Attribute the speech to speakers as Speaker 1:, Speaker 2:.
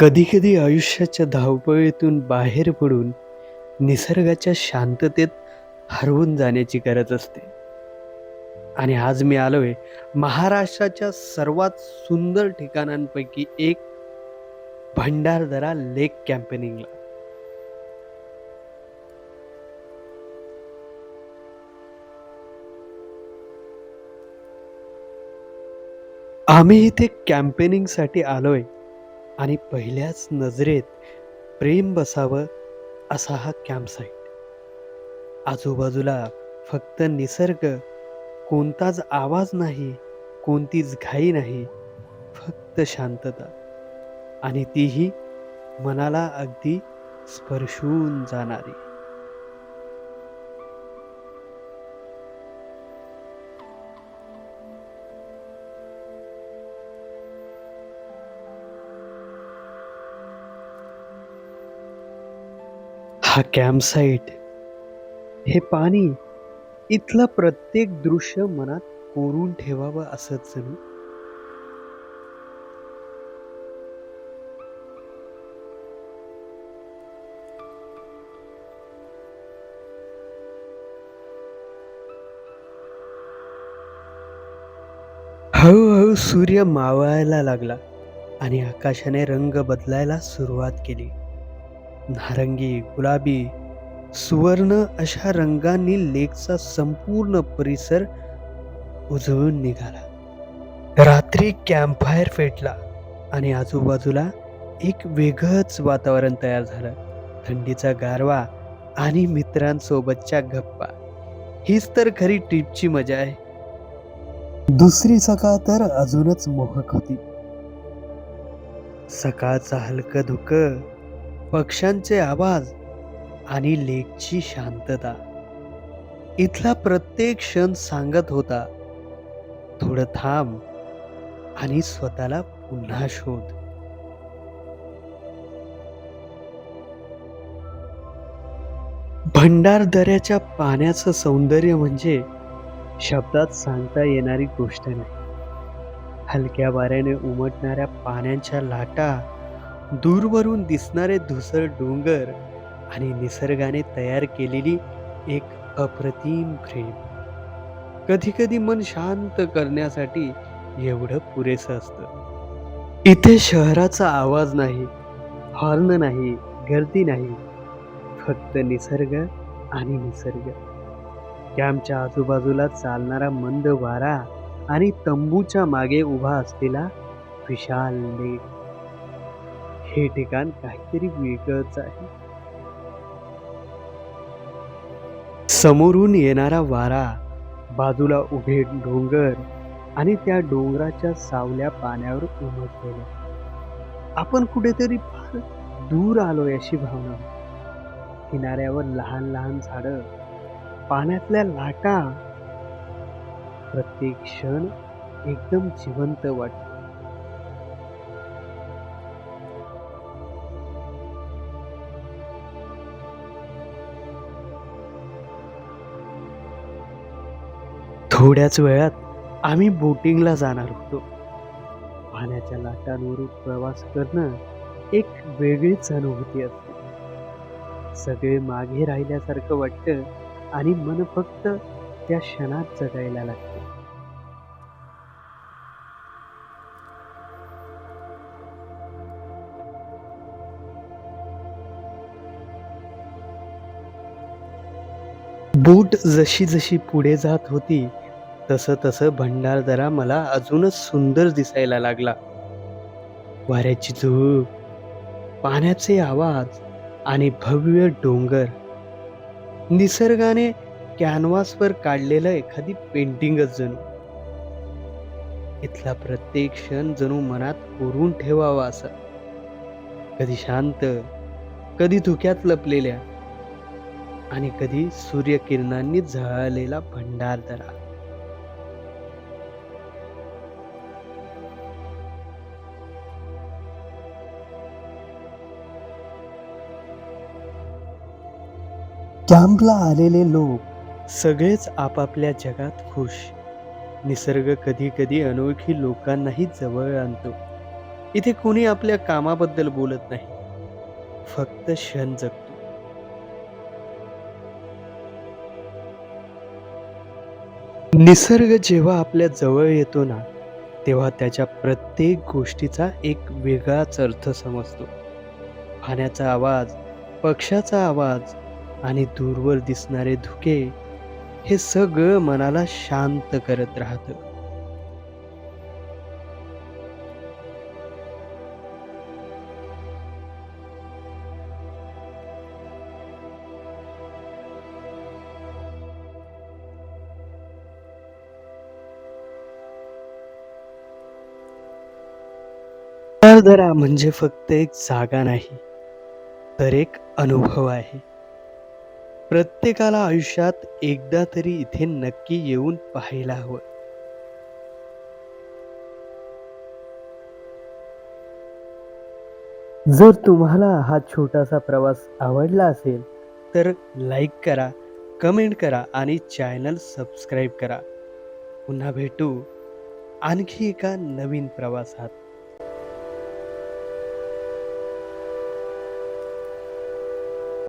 Speaker 1: कधीकधी आयुष्याच्या धावपळीतून बाहेर पडून निसर्गाच्या शांततेत हरवून जाण्याची गरज असते. आणि आज मी आलोय महाराष्ट्राच्या सर्वात सुंदर ठिकाणांपैकी एक भंडारदरा लेक कॅम्पेनिंगला. आम्ही इथे कॅम्पेनिंगसाठी आलोय आणि पहिल्याच नजरेत प्रेम बसावं असा हा कॅम्पसाईट. आजूबाजूला फक्त निसर्ग, कोणताच आवाज नाही, कोणतीच घाई नाही, फक्त शांतता आणि तीही मनाला अगदी स्पर्शून जाणारी. हा कॅम्पसाईट, हे पाणी, इथलं प्रत्येक दृश्य मनात कोरून ठेवावं असंच जणू. हळूहळू सूर्य मावळायला लागला आणि आकाशाने रंग बदलायला सुरुवात केली. नारंगी, गुलाबी, सुवर्ण अशा रंगांनी लेकचा संपूर्ण परिसर उजळून निघाला. रात्री कॅम्पफायर पेटला आणि आजूबाजूला एक वेगळंच वातावरण तयार झालं. थंडीचा गारवा आणि मित्रांसोबतच्या गप्पा. हीच तर खरी ट्रिपची मजा आहे. दुसरी सकाळ तर अजूनच मोहक होती. सकाळचं हलकं धुकं, पक्ष्यांचे आवाज आणि लेकची शांतता. इथला प्रत्येक क्षण सांगत होता, थोडं थांब आणि स्वतःला पुन्हा शोध. भंडारदऱ्याच्या पाण्याचं सौंदर्य म्हणजे शब्दात सांगता येणारी गोष्ट नाही. हलक्या वाऱ्याने उमटणाऱ्या पाण्याच्या लाटा, दूरवरून दिसणारे धुसर डोंगर आणि निसर्गाने तयार केलेली एक अप्रतिम फ्रेम. कधीकधी मन शांत करण्यासाठी एवढं पुरेसं असतं. इथे शहराचा आवाज नाही, हॉर्न नाही, गर्दी नाही, फक्त निसर्ग आणि निसर्ग. कॅम्पच्या आजूबाजूला चालणारा मंद वारा आणि तंबूच्या मागे उभा असलेला विशाल लेक. हे ठिकाण काहीतरी वेगळंच आहे. समोरून येणारा वारा, बाजूला उभे डोंगर आणि त्या डोंगराच्या सावल्या पाण्यावर उमटलेलं आपण कुठेतरी फार दूर आलोय अशी भावना किनाऱ्यावर लहान लहान झाडं, पाण्यातल्या लाटा. प्रत्येक क्षण एकदम जिवंत वाटत थोड्याच वेळात आम्ही बोटिंगला जाणार होतो. पाण्याच्या लाटांवरून प्रवास करणं एक वेगळीच अनुभूती असते. सगळे मागे राहिल्यासारखं वाटतं आणि मन फक्त त्या क्षणात जगायला लागतं. बोट जशी-जशी पुढे जात होती, तसं-तसं भंडारदरा मला अजूनच सुंदर दिसायला लागला. वाऱ्याची झूप पाण्याचे आवाज आणि भव्य डोंगर. निसर्गाने कॅनव्हासवर काढलेलं एखादी पेंटिंगच जणू. इथला प्रत्येक क्षण जणू मनात कोरून ठेवावा असा. कधी शांत, कधी धुक्यात लपलेल्या आणि कधी सूर्यकिरणांनी झळलेला भंडारदरा. कॅम्पला आलेले लोक सगळेच आपापल्या जगात खुश. निसर्ग कधी-कधी अनोळखी लोकांनाही जवळ आणतो. इथे कोणी आपल्या कामाबद्दल बोलत नाही फक्त क्षण जगतो निसर्ग जेव्हा आपल्या जवळ येतो ना तेव्हा त्याच्या प्रत्येक गोष्टीचा एक वेगळाच अर्थ समजतो पाण्याचा आवाज पक्षाचा आवाज आणि दूरवर दिसणारे धुके हे सगळं मनाला शांत करत राहतं. म्हणजे फक्त एक जागा नाही तर एक अनुभव आहे. प्रत्येकाला आयुष्यात एकदा तरी इथे नक्की येऊन पाहायला हवं. जर तुम्हाला हा छोटासा प्रवास आवडला असेल तर लाईक करा कमेंट करा आणि चॅनल सबस्क्राईब करा. पुन्हा भेटू आणखी एका नवीन प्रवासात.